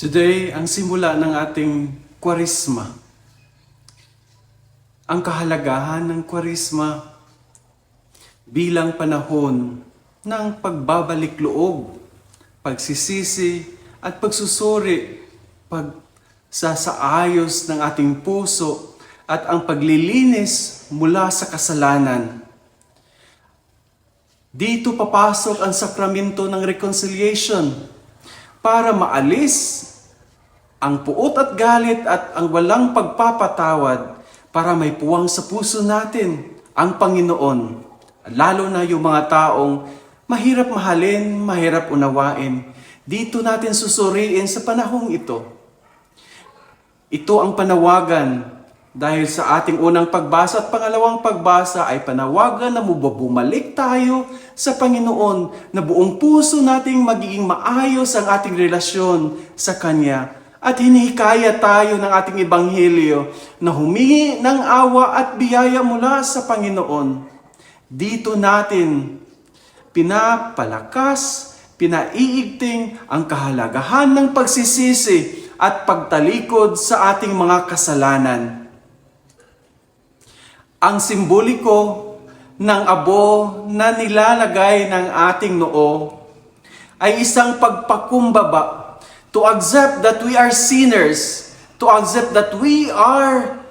Today, ang simula ng ating kwarisma. Ang kahalagahan ng kwarisma bilang panahon ng pagbabalik loob, pagsisisi at pagsusuri, pag sasaayos ng ating puso at ang paglilinis mula sa kasalanan. Dito papasok ang sakramento ng reconciliation para maalis ang puot at galit at ang walang pagpapatawad para may puwang sa puso natin ang Panginoon. Lalo na yung mga taong mahirap mahalin, mahirap unawain. Dito natin susuriin sa panahong ito. Ito ang panawagan dahil sa ating unang pagbasa at pangalawang pagbasa ay panawagan na bumalik tayo sa Panginoon na buong puso nating magiging maayos ang ating relasyon sa Kanya. At hinihikaya tayo ng ating Ebanghelyo na humingi ng awa at biyaya mula sa Panginoon. Dito natin pinapalakas, pinaiigting ang kahalagahan ng pagsisisi at pagtalikod sa ating mga kasalanan. Ang simboliko ng abo na nilalagay ng ating noo ay isang pagpakumbaba to accept that we are sinners, to accept that we are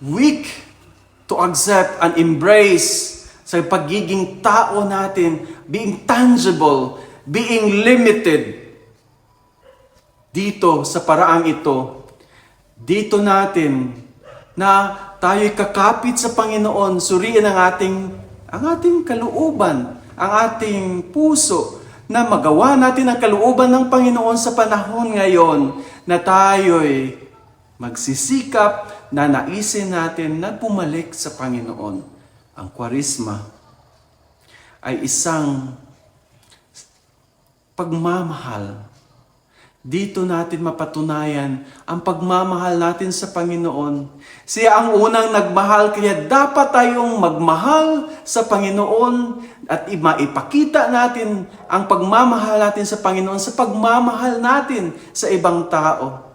weak, to accept and embrace sa pagiging tao natin, being tangible, being limited. Dito, sa paraang ito, dito natin na tayo'y kakapit sa Panginoon, suriin ang ating, ang ating kalooban, ang ating puso, na magawa natin ang kalooban ng Panginoon sa panahon ngayon na tayo'y magsisikap na naisin natin na bumalik sa Panginoon. Ang kwarisma ay isang pagmamahal. Dito natin mapatunayan ang pagmamahal natin sa Panginoon. Siya ang unang nagmahal, kaya dapat tayong magmahal sa Panginoon at maipakita natin ang pagmamahal natin sa Panginoon sa pagmamahal natin sa ibang tao.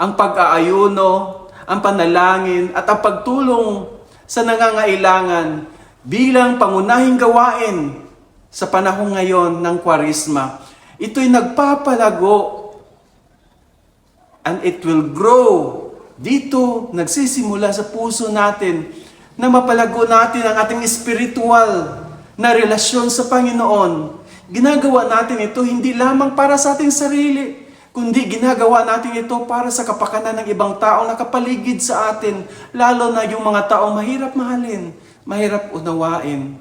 Ang pag-aayuno, ang panalangin, at ang pagtulong sa nangangailangan bilang pangunahing gawain sa panahong ngayon ng kwarisma. Ito'y nagpapalago and it will grow. Dito, nagsisimula sa puso natin na mapalago natin ang ating spiritual na relasyon sa Panginoon. Ginagawa natin ito hindi lamang para sa ating sarili, kundi ginagawa natin ito para sa kapakanan ng ibang tao na kapaligid sa atin, lalo na yung mga taong mahirap mahalin, mahirap unawain.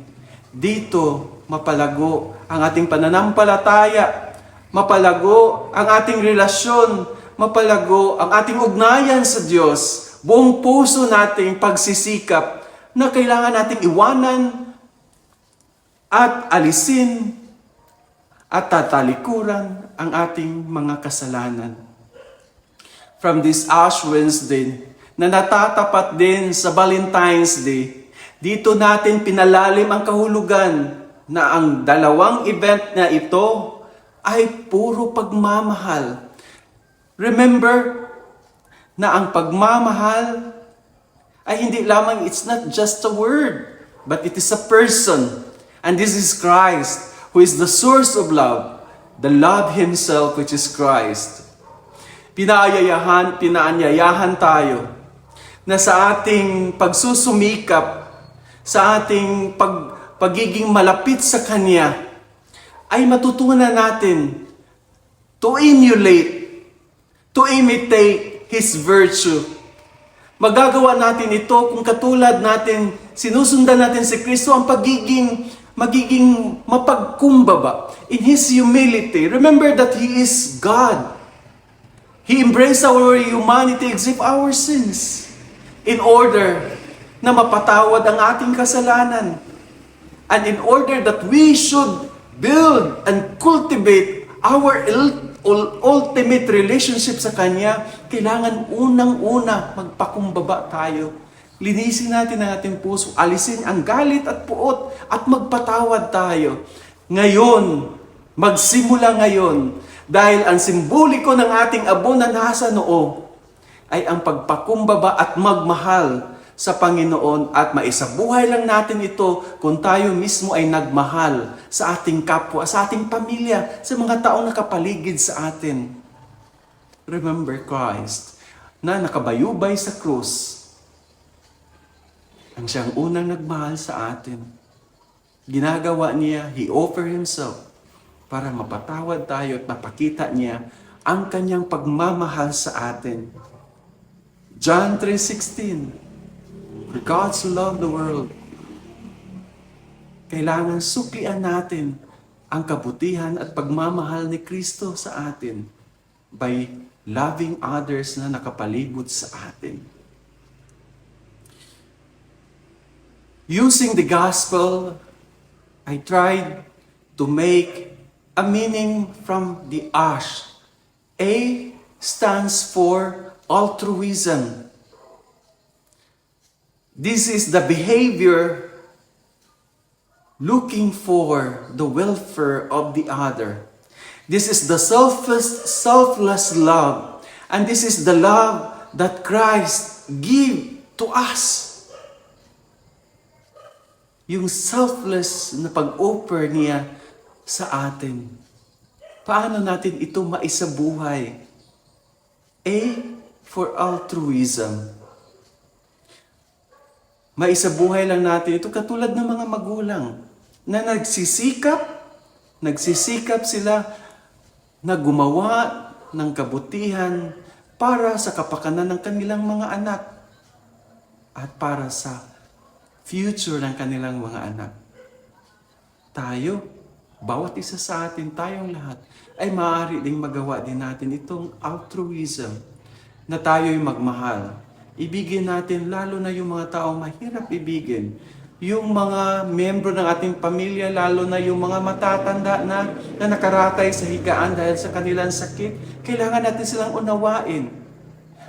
Dito, mapalago ang ating pananampalataya, mapalago ang ating relasyon mapalago ang ating ugnayan sa Diyos, buong puso nating pagsisikap na kailangan nating iwanan at alisin at tatalikuran ang ating mga kasalanan. From this Ash Wednesday na natatapat din sa Valentine's Day, dito natin pinalalim ang kahulugan na ang dalawang event na ito ay puro pagmamahal Remember na ang pagmamahal ay hindi lamang, it's not just a word, but it is a person. And this is Christ, who is the source of love, the love Himself, which is Christ. Pinaayayahan, pinaanyayahan tayo na sa ating pagsusumikap, sa ating pag, pagiging malapit sa Kanya, ay matutunan natin to emulate to imitate His virtue. Magagawa natin ito kung katulad natin, sinusundan natin si Kristo ang pagiging, magiging mapagkumbaba in His humility. Remember that He is God. He embraced our humanity, except our sins, in order na mapatawad ang ating kasalanan. And in order that we should build and cultivate our ultimate relationship sa Kanya, kailangan unang-una magpakumbaba tayo. Linisin natin ang ating puso, alisin ang galit at puot at magpatawad tayo. Ngayon, magsimula ngayon, Dahil ang simboliko ng ating abo na nasa noo ay ang pagpakumbaba at magmahal sa Panginoon at maisabuhay lang natin ito kung tayo mismo ay nagmahal sa ating kapwa, sa ating pamilya, sa mga taong nakapaligid sa atin. Remember Christ na nakabayubay sa krus ang siyang unang nagmahal sa atin. Ginagawa niya, He offered Himself para mapatawad tayo at mapakita niya ang kanyang pagmamahal sa atin. John 3.16 For God so the world. Kailangan suklian natin ang kabutihan at pagmamahal ni Kristo sa atin by loving others na nakapalibot sa atin. Using the gospel, I tried to make a meaning from the ash. A stands for altruism. This is the behavior looking for the welfare of the other. This is the selfless, selfless love. And this is the love that Christ give to us. Yung selfless na pag-offer niya sa atin. Paano natin ito maisabuhay? A for altruism. Maisabuhay lang natin ito katulad ng mga magulang na nagsisikap, nagsisikap sila na gumawa ng kabutihan para sa kapakanan ng kanilang mga anak at para sa future ng kanilang mga anak. Tayo, bawat isa sa atin, tayong lahat, ay maaari ding magawa din natin itong altruism na tayo'y magmahal. Ibigin natin lalo na yung mga taong mahirap ibigin. Yung mga membro ng ating pamilya, lalo na yung mga matatanda na, na nakaratay sa higaan dahil sa kanilang sakit, kailangan natin silang unawain.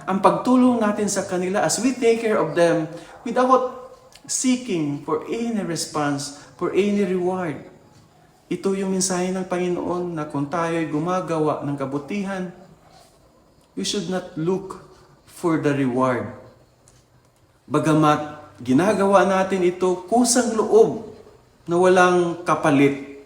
Ang pagtulong natin sa kanila as we take care of them without seeking for any response, for any reward. Ito yung mensahe ng Panginoon na kung tayo'y gumagawa ng kabutihan, we should not look for the reward. Bagamat ginagawa natin ito kusang loob na walang kapalit.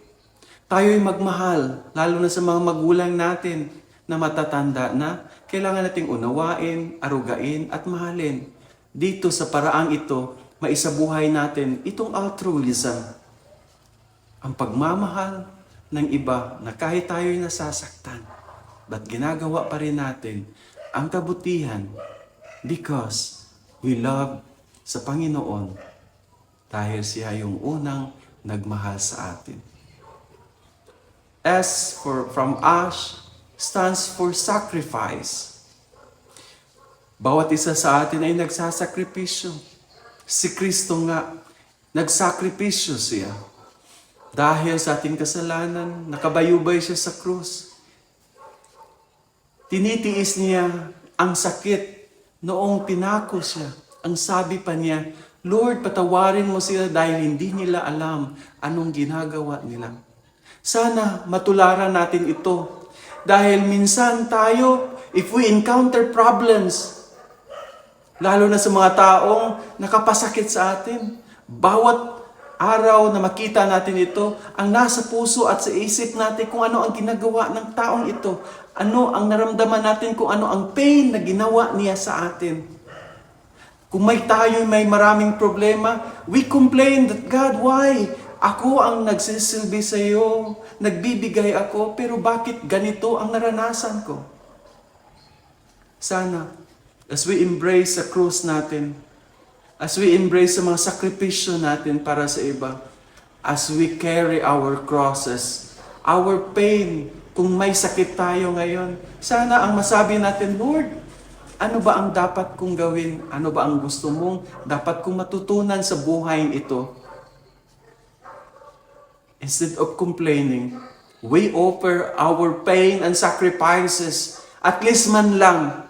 Tayo'y magmahal, lalo na sa mga magulang natin na matatanda na kailangan nating unawain, arugain at mahalin. Dito sa paraang ito, maisabuhay natin itong altruism. Ang pagmamahal ng iba na kahit tayo'y nasasaktan, ba't ginagawa pa rin natin ang kabutihan because we love sa Panginoon dahil siya yung unang nagmahal sa atin. S for from ash stands for sacrifice. Bawat isa sa atin ay nagsasakripisyo. Si Kristo nga, nagsakripisyo siya. Dahil sa ating kasalanan, nakabayubay siya sa krus. Tinitiis niya ang sakit noong pinako siya. Ang sabi pa niya, Lord, patawarin mo sila dahil hindi nila alam anong ginagawa nila. Sana matularan natin ito. Dahil minsan tayo, if we encounter problems, lalo na sa mga taong nakapasakit sa atin, bawat araw na makita natin ito, ang nasa puso at sa isip natin kung ano ang ginagawa ng taong ito, ano ang naramdaman natin, kung ano ang pain na ginawa niya sa atin. Kung may tayo may maraming problema, we complain that God, why? Ako ang nagsisilbi sa iyo, nagbibigay ako, pero bakit ganito ang naranasan ko? Sana, as we embrace sa cross natin, as we embrace sa mga sakripisyo natin para sa iba, as we carry our crosses, our pain, kung may sakit tayo ngayon, sana ang masabi natin, Lord, ano ba ang dapat kong gawin? Ano ba ang gusto mong dapat kong matutunan sa buhay ito? Instead of complaining, we offer our pain and sacrifices, at least man lang,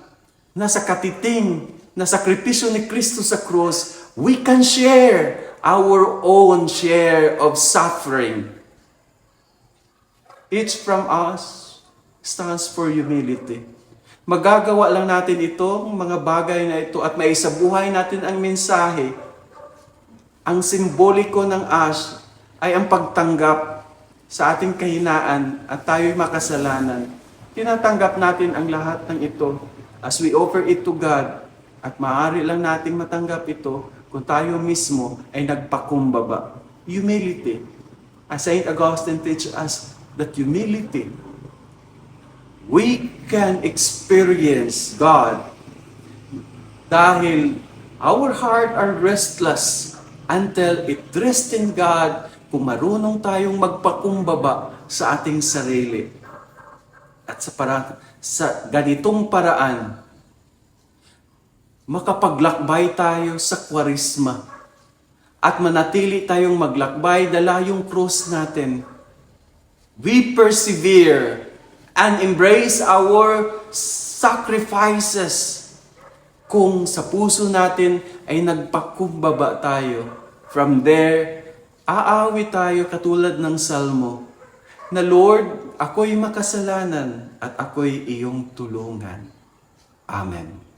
na sa katiting, na sakripisyo ni Kristo sa krus, we can share our own share of suffering. Each from us stands for humility. Magagawa lang natin ito, mga bagay na ito, at maisabuhay natin ang mensahe. Ang simboliko ng ash ay ang pagtanggap sa ating kahinaan at tayo'y makasalanan. Tinatanggap natin ang lahat ng ito as we offer it to God at maaari lang nating matanggap ito kung tayo mismo ay nagpakumbaba. Humility. As St. Augustine teaches us that humility, we can experience God dahil our heart are restless until it rests in God kung marunong tayong magpakumbaba sa ating sarili. At sa, para, sa ganitong paraan, makapaglakbay tayo sa kwarisma at manatili tayong maglakbay dala yung cross natin. We persevere and embrace our sacrifices kung sa puso natin ay nagpakumbaba tayo. From there, aawi tayo katulad ng salmo na Lord, ako'y makasalanan at ako'y iyong tulungan. Amen.